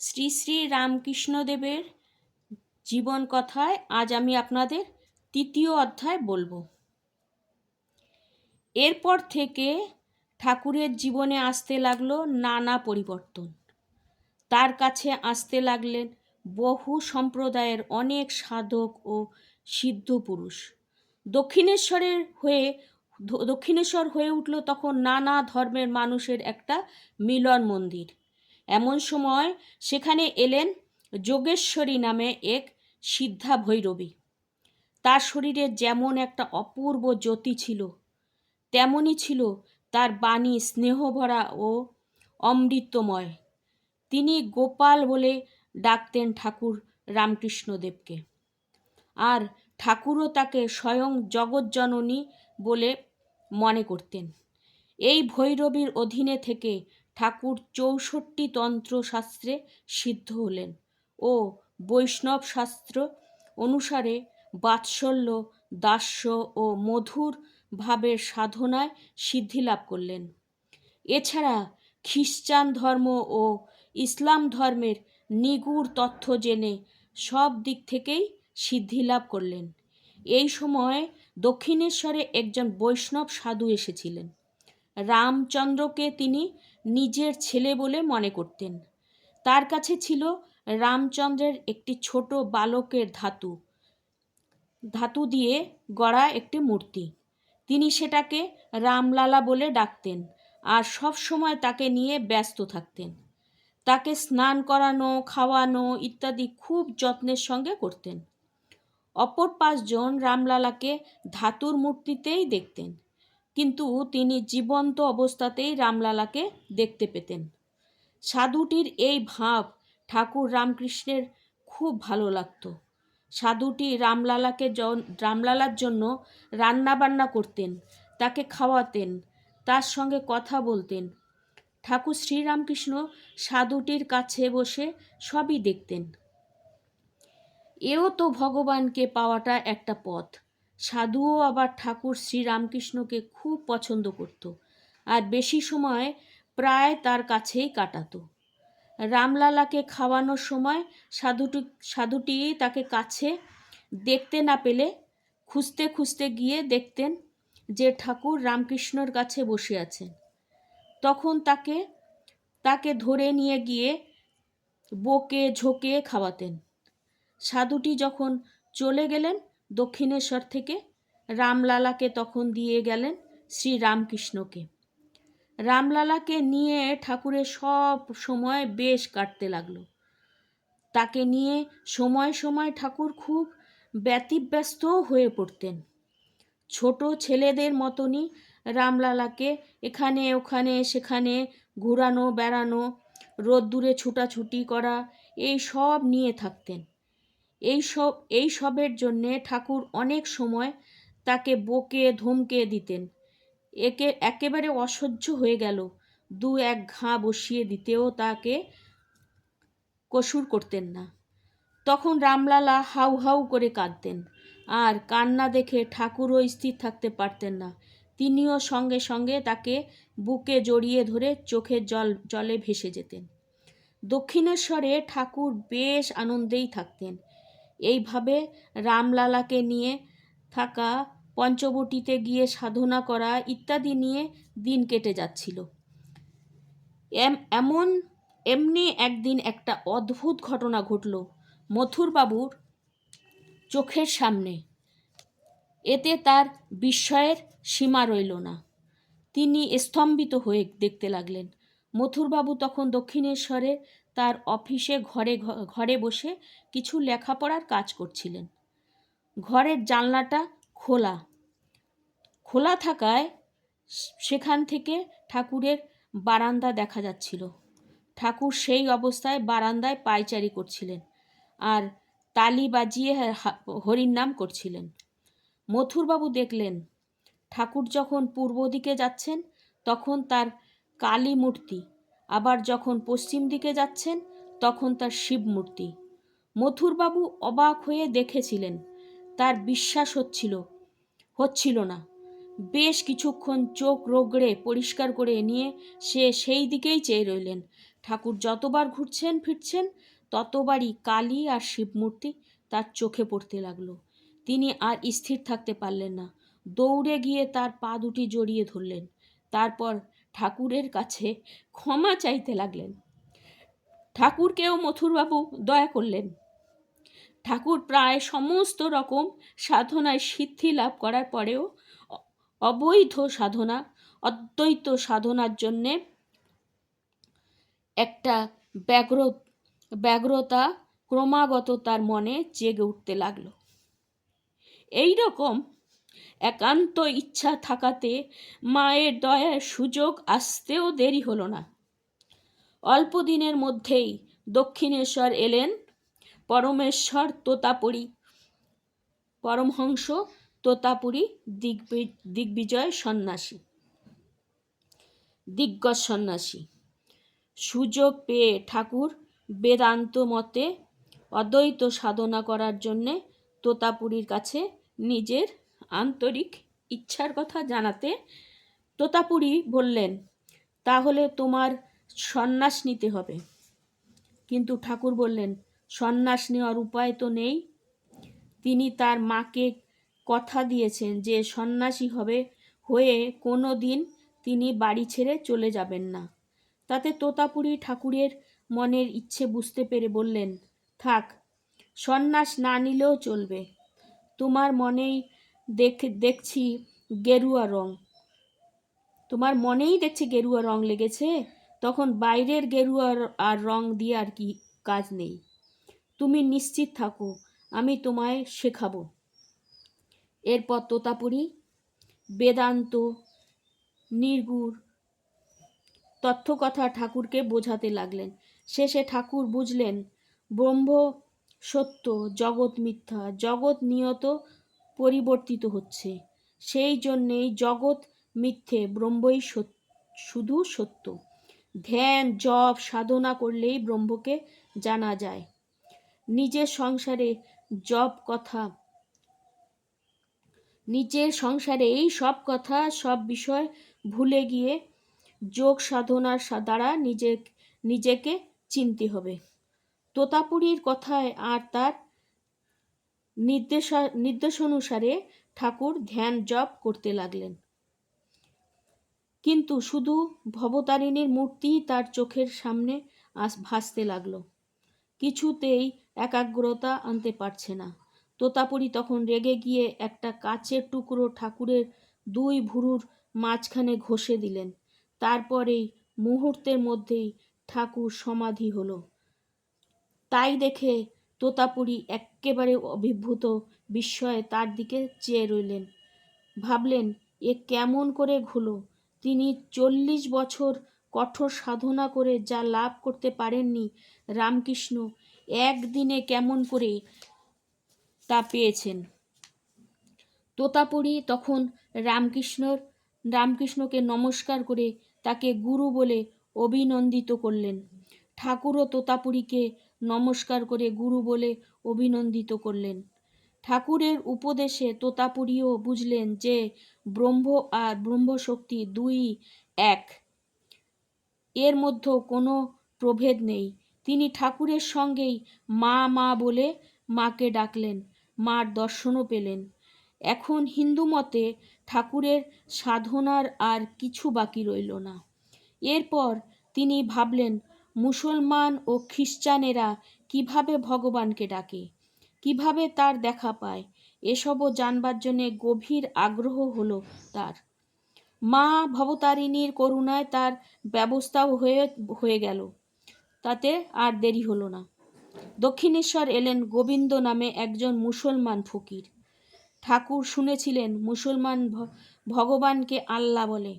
শ্রী শ্রী রামকৃষ্ণদেবের জীবন কথায় আজ আমি আপনাদের তৃতীয় অধ্যায় বলব। এরপর থেকে ঠাকুরের জীবনে আসতে লাগল নানা পরিবর্তন। তার কাছে আসতে লাগলেন বহু সম্প্রদায়ের অনেক সাধক ও সিদ্ধ পুরুষ। দক্ষিণেশ্বরের হয়ে, দক্ষিণেশ্বর হয়ে উঠল তখন নানা ধর্মের মানুষের একটা মিলন মন্দির। এমন সময় সেখানে এলেন যোগেশ্বরী নামে এক সিদ্ধা ভৈরবী তার শরীরে যেমন একটা অপূর্ব জ্যোতি ছিল তেমনই ছিল তার বাণী স্নেহভরা ও অমৃতময়। তিনি গোপাল বলে ডাকতেন ঠাকুর রামকৃষ্ণদেবকে। আর ঠাকুরও তাকে স্বয়ং জগজ্জননী বলে মনে করতেন। এই ভৈরবীর অধীনে থেকে ঠাকুর চৌষট্টি তন্ত্র শাস্ত্রে সিদ্ধ হলেন ও বৈষ্ণব শাস্ত্র অনুসারে বাৎসল্য, দাস্য ও মধুর ভাবের সাধনায় সিদ্ধি লাভ করলেন। এছাড়া খ্রিস্টান ধর্ম ও ইসলাম ধর্মের নিগুড় তথ্য জেনে সব দিক থেকেই সিদ্ধি লাভ করলেন। এই সময় দক্ষিণেশ্বরে একজন বৈষ্ণব সাধু এসেছিলেন। রামচন্দ্রকে তিনি নিজের ছেলে বলে মনে করতেন। তার কাছে ছিল রামচন্দ্রের একটি ছোট বালকের ধাতু। ধাতু দিয়ে গড়া একটি মূর্তি। তিনি সেটাকে রামলালা বলে ডাকতেন আর সব সময় তাকে নিয়ে ব্যস্ত থাকতেন। তাকে স্নান করানো, খাওয়ানো ইত্যাদি খুব যত্নের সঙ্গে করতেন। অপর পাঁচজন রামলালাকে ধাতুর মূর্তিতেই দেখতেন। কিন্তু তিনি জীবন্ত অবস্থাতেই রামলালাকে দেখতে পেতেন। সাধুটির এই ভাব ঠাকুর রামকৃষ্ণের খুব ভালো লাগতো। সাধুটি রামলালাকে রামলালার জন্য রান্নাবান্না করতেন, তাকে খাওয়াতেন, তার সঙ্গে কথা বলতেন। ঠাকুর শ্রীরামকৃষ্ণ সাধুটির কাছে বসে সবই দেখতেন। এও তো ভগবানকে পাওয়াটা একটা পথ। সাধুও আবার ঠাকুর শ্রীরামকৃষ্ণকে খুব পছন্দ করত আর বেশি সময় প্রায় তার কাছেই কাটাতো। রামলালাকে খাওয়ানোর সময় সাধুটি সাধুটি তাকে কাছে দেখতে না পেলে খুঁজতে খুঁজতে গিয়ে দেখতেন যে ঠাকুর রামকৃষ্ণর কাছে বসে আছেন। তখন তাকে তাকে ধরে নিয়ে গিয়ে বকে ঝোঁকে খাওয়াতেন। সাধুটি যখন চলে গেলেন দক্ষিণেশ্বর থেকে রামলালাকে তখন দিয়ে গেলেন শ্রী রামকৃষ্ণকে রামলালাকে নিয়ে ঠাকুরের সব সময় বেশ কাটতে লাগল। তাকে নিয়ে সময় সময় ঠাকুর খুব ব্যতিব্যস্ত হয়ে পড়তেন। ছোট ছেলেদের মতনই রামলালাকে এখানে, ওখানে, সেখানে ঘুরানো, বেড়ানো, রোদ্দুরে ছুটাছুটি করা, এই সব নিয়ে থাকতেন। এই সব, এই সবের জন্যে ঠাকুর অনেক সময় তাকে বকে, ধমকে দিতেন। একে, একেবারে অসহ্য হয়ে গেল। দু এক ঘা বসিয়ে দিতেও তাকে কসুর করতেন না। তখন রামলালা হাউ হাউ করে কাঁদতেন। আর কান্না দেখে ঠাকুরও স্থির থাকতে পারতেন না। তিনিও সঙ্গে সঙ্গে তাকে বুকে জড়িয়ে ধরে চোখের জল, জলে ভেসে যেতেন। দক্ষিণেশ্বরে ঠাকুর বেশ আনন্দেই থাকতেন। এইভাবে রামলালাকে নিয়ে থাকা পঞ্চবটিতে গিয়ে সাধনা করা ইত্যাদি নিয়ে দিন কেটে যাচ্ছিল। এম- এমন, এমনি একদিন একটা অদ্ভুত ঘটনা ঘটল মথুরবাবুর চোখের সামনে। এতে তার বিস্ময়ের সীমা রইল না। তিনি স্তম্ভিত হয়ে দেখতে লাগলেন। মথুরবাবু তখন দক্ষিণেশ্বরে তার অফিসে ঘরে ঘরে বসে কিছু লেখাপড়ার কাজ করছিলেন। ঘরের জানলাটা খোলা। খোলা থাকায় সেখান থেকে ঠাকুরের বারান্দা দেখা যাচ্ছিল। ঠাকুর সেই অবস্থায় বারান্দায় পায়চারি করছিলেন আর তালি বাজিয়ে হরির নাম করছিলেন। মথুরবাবু দেখলেন, ঠাকুর যখন পূর্ব দিকে যাচ্ছেন তখন তার কালী মূর্তি আবার যখন পশ্চিম দিকে যাচ্ছেন, তখন তার শিব মূর্তি। মথুরবাবু অবাক হয়ে দেখেছিলেন, তার বিশ্বাস হচ্ছিল হচ্ছিল না। বেশ কিছুক্ষণ চোখ রোগড়ে পরিষ্কার করে নিয়ে সে সেই দিকেই চেয়ে রইলেন। ঠাকুর যতবার ঘুরছেন, ফিরছেন, ততবারই কালী আর শিবমূর্তি তার চোখে পড়তে লাগল। তিনি আর স্থির থাকতে পারলেন না। দৌড়ে গিয়ে তার পা দুটি জড়িয়ে ধরলেন। তারপর ঠাকুরের কাছে ক্ষমা চাইতে লাগলেন। ঠাকুরকেও মথুরবাবু দয়া করলেন। ঠাকুর প্রায় সমস্ত রকম সাধনায় সিদ্ধি লাভ করার পরেও অবৈধ সাধনা, অদ্বৈত সাধনার জন্যে একটা ব্যগ্র, ব্যগ্রতা ক্রমাগত তার মনে জেগে উঠতে লাগল। এই রকম একান্ত ইচ্ছা থাকাতে মায়ের দয়ার সুযোগ আসতেও দেরি হলো না। অল্প দিনের মধ্যেই দক্ষিণেশ্বর এলেন পরমেশ্বর তোতাপুরী, পরমহংস তোতাপুরী দিগ্বি- দিগ্বিজয় সন্ন্যাসী, দিগ্গজ সন্ন্যাসী। সুযোগ পেয়ে ঠাকুর বেদান্ত মতে অদ্বৈত সাধনা করার জন্যে তোতাপুরীর কাছে নিজের আন্তরিক ইচ্ছার কথা জানাতে তোতাপুরী বললেন, তাহলে তোমার সন্ন্যাস নিতে হবে। কিন্তু ঠাকুর বললেন, সন্ন্যাস নেওয়ার উপায় তো নেই। তিনি তার মাকে কথা দিয়েছেন যে সন্ন্যাসী হবে হয়ে কোনো দিন তিনি বাড়ি ছেড়ে চলে যাবেন না। তাতে তোতাপুরী ঠাকুরের মনের ইচ্ছে বুঝতে পেরে বললেন, থাক, সন্ন্যাস না নিলেও চলবে। তোমার মনেই দেখ, দেখছি গেরুয়া রং। তোমার মনেই দেখছি গেরুয়া রং লেগেছে। তখন বাইরের গেরুয়া আর রং দিয়ে আর কি কাজ নেই। তুমি নিশ্চিত থাকো, আমি তোমায় শেখাবো। এরপর তোতাপুরি, বেদান্ত, নির্গুর, তথ্যকথা ঠাকুরকে বোঝাতে লাগলেন। শেষে ঠাকুর বুঝলেন, ব্রহ্ম সত্য, জগৎ মিথ্যা, জগৎ নিয়ত পরিবর্তিত হচ্ছে। সেই জন্যেই জগৎ মিথ্যে, ব্রহ্মই শুধু সত্য। ধ্যান, জপ, সাধনা করলেই ব্রহ্মকে জানা যায়। নিজের সংসারে জপ কথা, নিজের সংসারে এই সব কথা, সব বিষয় ভুলে গিয়ে যোগ সাধনার দ্বারা নিজে নিজেকে চিনতে হবে। তোতাপুরীর কথায় আর তার নির্দেশ নির্দেশানুসারে ঠাকুর ধ্যান জপ করতে লাগলেন। কিন্তু শুধু ভবতারিণীর মূর্তিই তার চোখের সামনে আস ভাসতে লাগল। কিছুতেই একাগ্রতা আনতে পারছে না। তোতাপুরি তখন রেগে গিয়ে একটা কাচের টুকরো ঠাকুরের দুই ভুরুর মাঝখানে ঘষে দিলেন। তারপরেই মুহূর্তের মধ্যেই ঠাকুর সমাধি হলো। তাই দেখে তোতাপুরি এক্কেবারে অভিভূত বিস্ময়ে তার দিকে চেয়ে রইলেন। ভাবলেন, এ কেমন করে হলো তিনি চল্লিশ বছর কঠোর সাধনা করে যা লাভ করতে পারেননি রামকৃষ্ণ, একদিনে কেমন করে তা পেয়েছেন? তোতাপুরি তখন রামকৃষ্ণর, রামকৃষ্ণকে নমস্কার করে তাকে গুরু বলে অভিনন্দিত করলেন। ঠাকুরও তোতাপুরীকে নমস্কার করে গুরু বলে অভিনন্দিত করলেন। ঠাকুরের উপদেশে তোতাপুরীও বুঝলেন যে ব্রহ্ম আর ব্রহ্মশক্তি দুই এক। এর মধ্যে কোনো প্রভেদ নেই। তিনি ঠাকুরের সঙ্গেই মা মা বলে মাকে ডাকলেন, মার দর্শনও পেলেন। এখন হিন্দু মতে ঠাকুরের সাধনার আর কিছু বাকি রইল না। এরপর তিনি ভাবলেন মুসলমান ও খ্রিস্টানেরা কীভাবে ভগবানকে ডাকে? কীভাবে তার দেখা পায়? এসবও জানবার জন্যে গভীর আগ্রহ হলো তার। মা ভবতারিণীর করুণায় তার ব্যবস্থাও হয়ে হয়ে গেল। তাতে আর দেরি হলো না। দক্ষিণেশ্বর এলেন গোবিন্দ নামে একজন মুসলমান ফকির। ঠাকুর শুনেছিলেন মুসলমান ভগবানকে আল্লাহ বলে।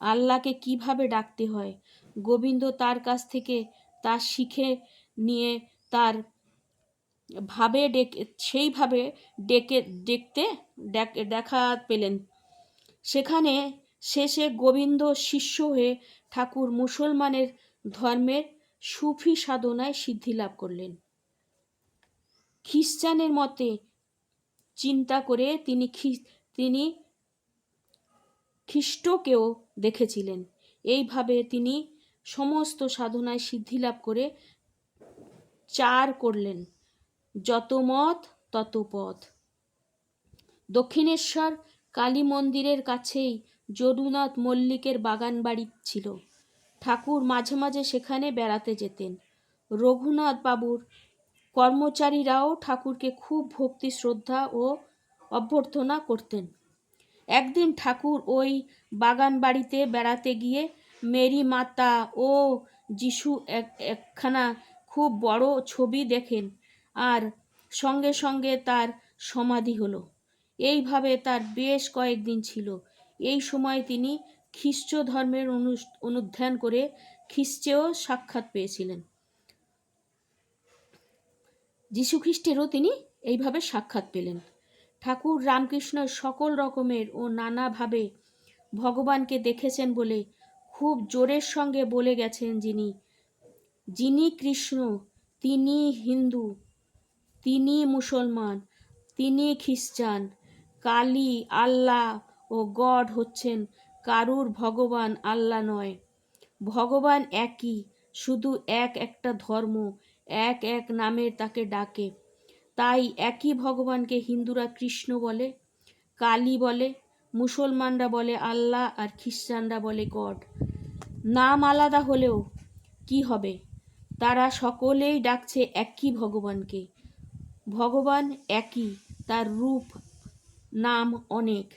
আল্লাহকে কীভাবে ডাকতে হয়? গোবিন্দ তার কাছ থেকে তা শিখে নিয়ে তার ভাবে ডেকে সেইভাবে ডেকে, দেখতে দেখ- পেলেন। সেখানে শেষে গোবিন্দ শিষ্য হয়ে ঠাকুর মুসলমানের ধর্মের সুফি সাধনায় সিদ্ধি লাভ করলেন। খ্রিস্টানের মতে চিন্তা করে তিনি তিনি খ্রিস্টকেও দেখেছিলেন। এইভাবে তিনি সমস্ত সাধনায় সিদ্ধি লাভ করে চার করলেন, যত মত তত পথ। দক্ষিণেশ্বর কালী মন্দিরের কাছেই যদুনাথ মল্লিকের বাগান বাড়ি ছিল। ঠাকুর মাঝে মাঝে সেখানে বেড়াতে যেতেন। রঘুনাথ বাবুর কর্মচারীরাও ঠাকুরকে খুব ভক্তি, শ্রদ্ধা ও অভ্যর্থনা করতেন। একদিন ঠাকুর ওই বাগান বাড়িতে বেড়াতে গিয়ে মেরি মাতা ও যিশু এক, একখানা খুব বড় ছবি দেখেন আর সঙ্গে সঙ্গে তার সমাধি হলো। এইভাবে তার বেশ কয়েকদিন ছিল। এই সময় তিনি খ্রিস্ট ধর্মের অনু- অনুধ্যান করে খ্রিস্টেও সাক্ষাৎ পেয়েছিলেন। যীশুখ্রিস্টেরও তিনি এইভাবে সাক্ষাৎ পেলেন। ঠাকুর রামকৃষ্ণ সকল রকমের ও নানাভাবে ভগবানকে দেখেছেন বলে খুব জোরের সঙ্গে বলে গেছেন যিনি। যিনি কৃষ্ণ, তিনি হিন্দু, তিনি মুসলমান, তিনি খ্রিস্টান, কালী আল্লাহ ও গড হচ্ছেন কারুর ভগবান আল্লাহ নয়। ভগবান একই, শুধু এক একটা ধর্ম, এক এক নামের তাকে ডাকে। তাই একই ভগবানকে হিন্দুরা কৃষ্ণ বলে, কালী বলে মুসলমানরা বলে আল্লাহ আর খ্রিস্টানরা বলে গড। নাম আলাদা হলেও কি হবে? তারা সকলেই ডাকছে একই ভগবানকে। ভগবান একই, তার রূপ, নাম অনেক।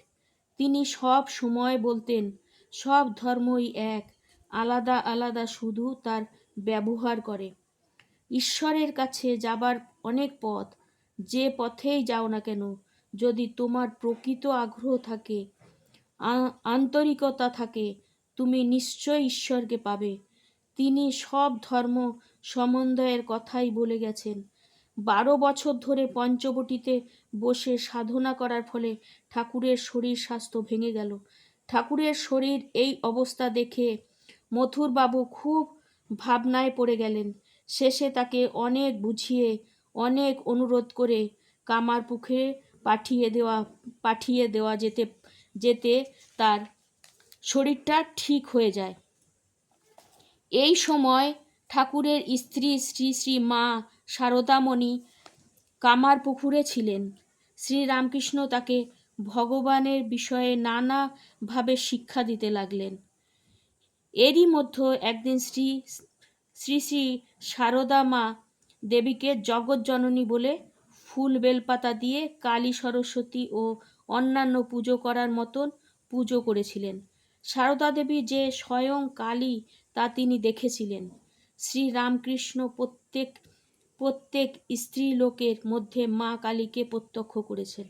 তিনি সব সময় বলতেন, সব ধর্মই এক, আলাদা আলাদা শুধু তার ব্যবহার করে। ঈশ্বরের কাছে যাবার অনেক পথ, যে পথেই যাও না কেন যদি তোমার প্রকৃত আগ্রহ থাকে আন্তরিকতা থাকে, তুমি নিশ্চয় ঈশ্বরকে পাবে। তিনি সব ধর্ম সমন্বয়ের কথাই বলে গেছেন। বারো বছর ধরে পঞ্চবটিতে বসে সাধনা করার ফলে ঠাকুরের শরীর স্বাস্থ্য ভেঙে গেল। ঠাকুরের শরীর এই অবস্থা দেখে মথুরবাবু খুব ভাবনায় পড়ে গেলেন। শেষে তাকে অনেক বুঝিয়ে, অনেক অনুরোধ করে কামারপুকুরে পাঠিয়ে দেওয়া পাঠিয়ে দেওয়া যেতে যেতে তার শরীরটা ঠিক হয়ে যায়। এই সময় ঠাকুরের স্ত্রী শ্রী শ্রী মা শারদামণি কামারপুকুরে ছিলেন। শ্রীরামকৃষ্ণ তাকে ভগবানের বিষয়ে নানাভাবে শিক্ষা দিতে লাগলেন। এরই মধ্যে একদিন শ্রী শ্রী শ্রী শারদা মা দেবীকে জগৎজননী বলে ফুল বেলপাতা দিয়ে কালী সরস্বতী ও অন্যান্য পুজো করার মতন পুজো করেছিলেন। সারদা দেবী যে স্বয়ং কালী তা তিনি দেখেছিলেন। শ্রী রামকৃষ্ণ প্রত্যেক প্রত্যেক স্ত্রী লোকের মধ্যে মা কালীকে প্রত্যক্ষ করেছেন।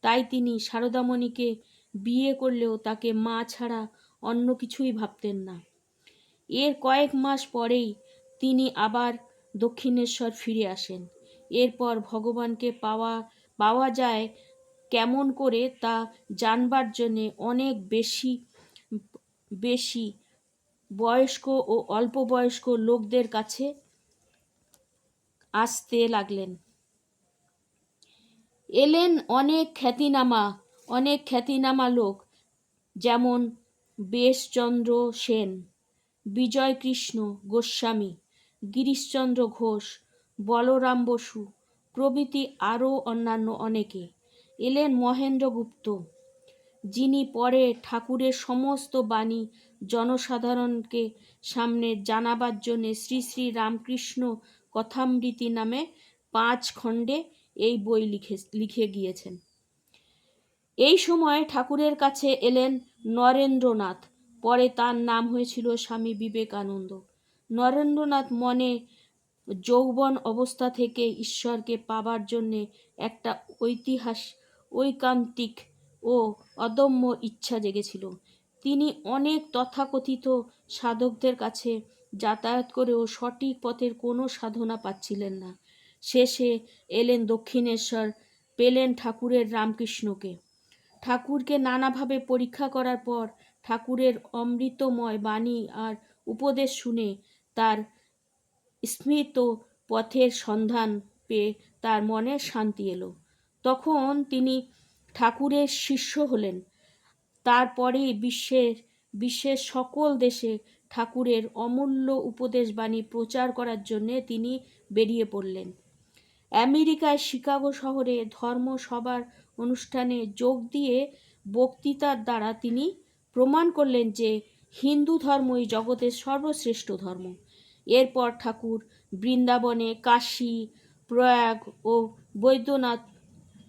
তাই তিনি শারদামণিকে বিয়ে করলেও তাকে মা ছাড়া অন্য কিছুই ভাবতেন না। এর কয়েক মাস পরেই তিনি আবার দক্ষিণেশ্বর ফিরে আসেন। এরপর ভগবানকে পাওয়া পাওয়া যায় কেমন করে তা জানবার জন্যে অনেক বেশি বেশি বয়স্ক ও অল্প বয়স্ক লোকদের কাছে আসতে লাগলেন। এলেন অনেক খ্যাতিনামা অনেক খ্যাতিনামা লোক, যেমন বেশচন্দ্র সেন, বিজয়কৃষ্ণ গোস্বামী, গিরিশচন্দ্র ঘোষ বলরাম বসু, প্রভৃতি আরও অন্যান্য অনেকে। এলেন মহেন্দ্রগুপ্ত যিনি পরে ঠাকুরের সমস্ত বাণী জনসাধারণকে সামনে জানাবার জন্যে শ্রী শ্রী রামকৃষ্ণ কথামৃতি নামে পাঁচ খণ্ডে এই বই লিখে লিখে গিয়েছেন। এই সময় ঠাকুরের কাছে এলেন নরেন্দ্রনাথ, পরে তার নাম হয়েছিল স্বামী বিবেকানন্দ। নরেন্দ্রনাথ মনে যৌবন অবস্থা থেকে ঈশ্বরকে পাবার জন্যে একটা ঐতিহাস, ঐকান্তিক ও অদম্য ইচ্ছা জেগেছিল। তিনি অনেক তথাকথিত সাধকদের কাছে যাতায়াত করেও সঠিক পথের কোনো সাধনা পাচ্ছিলেন না। শেষে এলেন দক্ষিণেশ্বর, পেলেন ঠাকুরের রামকৃষ্ণকে। ঠাকুরকে নানাভাবে পরীক্ষা করার পর ঠাকুরের অমৃতময় বাণী আর উপদেশ শুনে তার স্মৃত পথের সন্ধান পেয়ে তার মনে শান্তি এলো। তখন তিনি ঠাকুরের শিষ্য হলেন। তারপরেই বিশ্বের বিশ্বের সকল দেশে ঠাকুরের অমূল্য উপদেশবাণী প্রচার করার জন্যে তিনি বেরিয়ে পড়লেন। আমেরিকায় শিকাগো শহরে ধর্মসভার অনুষ্ঠানে যোগ দিয়ে বক্তৃতার দ্বারা তিনি প্রমাণ করলেন যে হিন্দু ধর্মই জগতের সর্বশ্রেষ্ঠ ধর্ম। এরপর ঠাকুর বৃন্দাবনে কাশী, প্রয়াগ ও বৈদ্যনাথ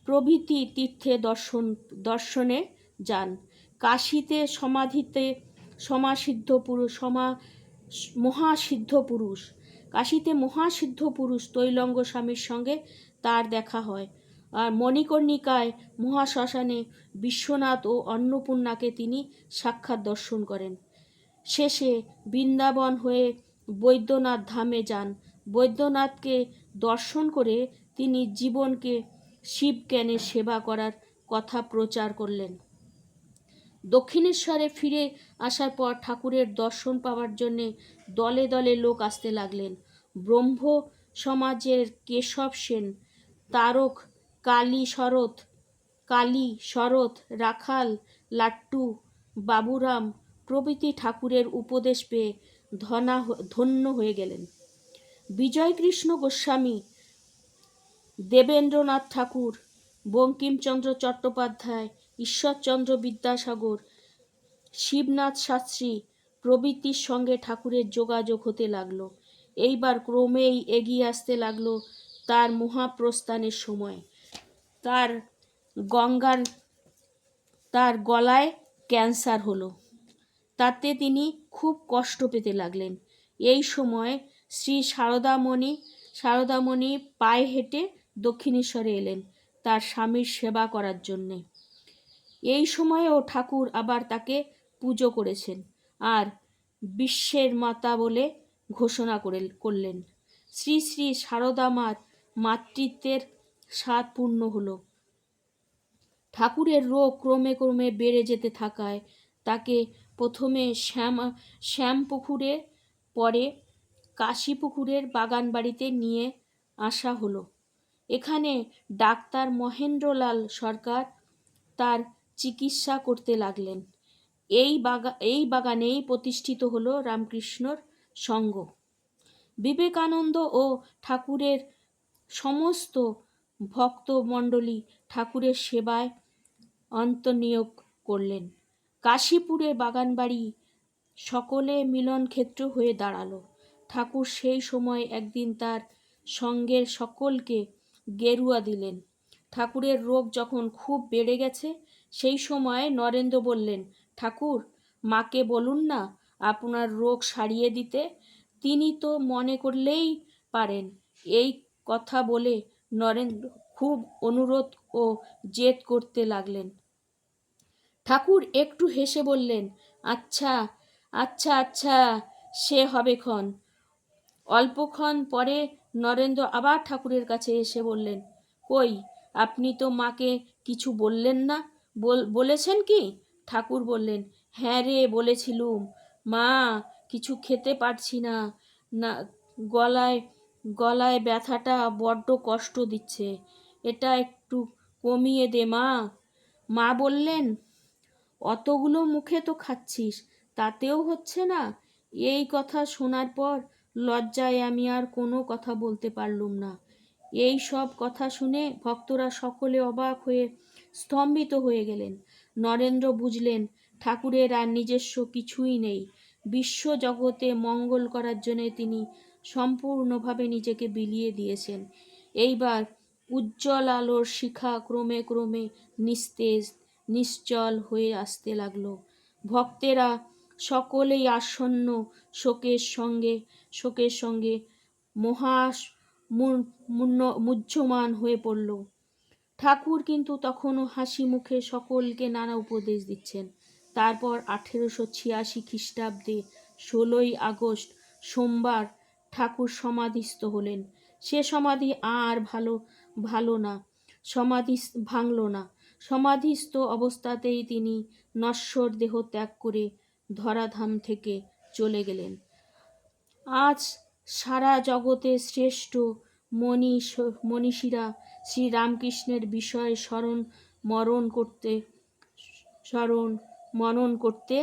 প্রভৃতি তীর্থে দর্শন, দর্শনে যান। কাশীতে সমাধিতে সমাসিদ্ধ পুরুষ সমা, মহাসিদ্ধ পুরুষ। কাশীতে মহাসিদ্ধ পুরুষ তৈলঙ্গ স্বামীর সঙ্গে তার দেখা হয়। আর মণিকর্ণিকায় মহাশ্মশানে বিশ্বনাথ ও অন্নপূর্ণাকে তিনি সাক্ষাৎ দর্শন করেন। শেষে বৃন্দাবন হয়ে বৈদ্যনাথ ধামে যান। বৈদ্যনাথকে দর্শন করে তিনি জীবনকে শিবজ্ঞানে সেবা করার কথা প্রচার করলেন। দক্ষিণেশ্বরে ফিরে আসার পর ঠাকুরের দর্শন পাওয়ার জন্যে দলে দলে লোক আসতে লাগলেন। ব্রহ্ম সমাজের কেশব সেন, তারক, কালী শরৎ কালী শরৎ, রাখাল, লাট্টু, বাবুরাম প্রভৃতি ঠাকুরের উপদেশ পেয়ে ধনা ধন্য হয়ে গেলেন। বিজয়কৃষ্ণ গোস্বামী, দেবেন্দ্রনাথ ঠাকুর, বঙ্কিমচন্দ্র চট্টোপাধ্যায়, ঈশ্বরচন্দ্র বিদ্যাসাগর, শিবনাথ শাস্ত্রী প্রভৃতির সঙ্গে ঠাকুরের যোগাযোগ হতে লাগল। এইবার ক্রমেই এগিয়ে আসতে লাগল তার মহাপ্রস্থানের সময়। তার গঙ্গার, তার গলায় ক্যান্সার হলো। তাতে তিনি খুব কষ্ট পেতে লাগলেন। এই সময় শ্রী সারদামণি সারদামণি পায়ে হেঁটে দক্ষিণেশ্বরে এলেন তার স্বামীর সেবা করার জন্যে। এই সময়েও ঠাকুর আবার তাকে পুজো করেছেন আর বিশ্বের মাতা বলে ঘোষণা করে করলেন। শ্রী শ্রী সারদামার মাতৃত্বের স্বাদ পূর্ণ হলো। ঠাকুরের রোগ ক্রমে ক্রমে বেড়ে যেতে থাকায় তাকে প্রথমে শ্যাম শ্যামপুকুরে পরে কাশীপুকুরের বাগান বাড়িতে নিয়ে আসা হলো। এখানে ডাক্তার মহেন্দ্রলাল সরকার তার চিকিৎসা করতে লাগলেন। এই বাগা, এই বাগানেই প্রতিষ্ঠিত হলো রামকৃষ্ণর সঙ্গ। বিবেকানন্দ ও ঠাকুরের সমস্ত ভক্তমণ্ডলী ঠাকুরের সেবায় অন্তর্নিয়োগ করলেন। কাশীপুরে বাগানবাড়ি সকলে মিলন ক্ষেত্র হয়ে দাঁড়াল। ঠাকুর সেই সময় একদিন তার সঙ্গের সকলকে গেরুয়া দিলেন। ঠাকুরের রোগ যখন খুব বেড়ে গেছে, সেই সময় নরেন্দ্র বললেন, ঠাকুর, মাকে বলুন না আপনার রোগ সারিয়ে দিতে। তিনি তো মনে করলেই পারেন। এই কথা বলে নরেন্দ্র খুব অনুরোধ ও জেদ করতে লাগলেন। ঠাকুর একটু হেসে বললেন আচ্ছা আচ্ছা আচ্ছা সে হবে ক্ষণ। অল্পক্ষণ পরে নরেন্দ্র আবার ঠাকুরের কাছে এসে বললেন, কই, আপনি তো মাকে কিছু বললেন না বলেছেন কি? ঠাকুর বললেন হ্যাঁ রে, বলেছিলুম। মা, কিছু খেতে পারছি না। না, গলায় গলায় ব্যথাটা বড্ড কষ্ট দিচ্ছে। এটা একটু কমিয়ে দে মা। মা বললেন অতগুলো মুখে তো খাচ্ছিস, তাতেও হচ্ছে না? এই কথা শোনার পর লজ্জায় আমি আর কোনো কথা বলতে পারলুম না। এই সব কথা শুনে ভক্তরা সকলে অবাক হয়ে স্তম্ভিত হয়ে গেলেন। নরেন্দ্র বুঝলেন, ঠাকুরের আর নিজস্ব কিছুই নেই। বিশ্ব জগতে মঙ্গল করার জন্য তিনি সম্পূর্ণভাবে নিজেকে বিলিয়ে দিয়েছেন। এইবার উজ্জ্বল আলোর শিখা ক্রমে ক্রমে নিস্তেজ নিশ্চল হয়ে আসতে লাগল। ভক্তেরা সকলেই আসন্ন শোকের সঙ্গে শোকের সঙ্গে মহাস মুহ্যমান হয়ে পড়ল। ঠাকুর কিন্তু তখনও হাসি মুখে সকলকে নানা উপদেশ দিচ্ছেন। তারপর আঠেরোশো ছিয়াশি খ্রিস্টাব্দে ষোলোই আগস্ট সোমবার ঠাকুর সমাধিস্থ হলেন। সে সমাধি আর ভালো ভালো না, সমাধি ভাঙল না। সমাধিস্থ অবস্থাতেই তিনি নশ্বর দেহ ত্যাগ করে ধরাধাম থেকে চলে গেলেন। আজ সারা জগতে শ্রেষ্ঠ মনীষ, মনীষীরা শ্রীরামকৃষ্ণের বিষয়ে স্মরণ, মরণ করতে, স্মরণ, মনন করতে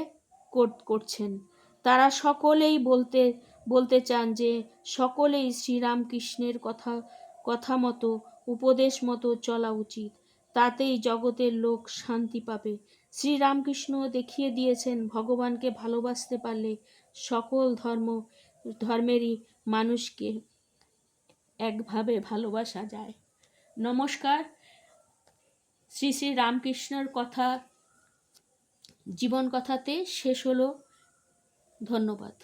করছেন। তারা সকলেই বলতে বলতে চান যে সকলেই শ্রীরামকৃষ্ণের কথা কথা মতো, উপদেশ মতো চলা উচিত। তাতেই জগতের লোক শান্তি পাবে। শ্রীরামকৃষ্ণ দেখিয়ে দিয়েছেন, ভগবানকে ভালোবাসতে পারলে সকল ধর্ম, ধর্মেরই মানুষকে একভাবে ভালোবাসা যায়। নমস্কার। শ্রী শ্রী রামকৃষ্ণর কথা, জীবন কথাতে শেষ হলো। ধন্যবাদ।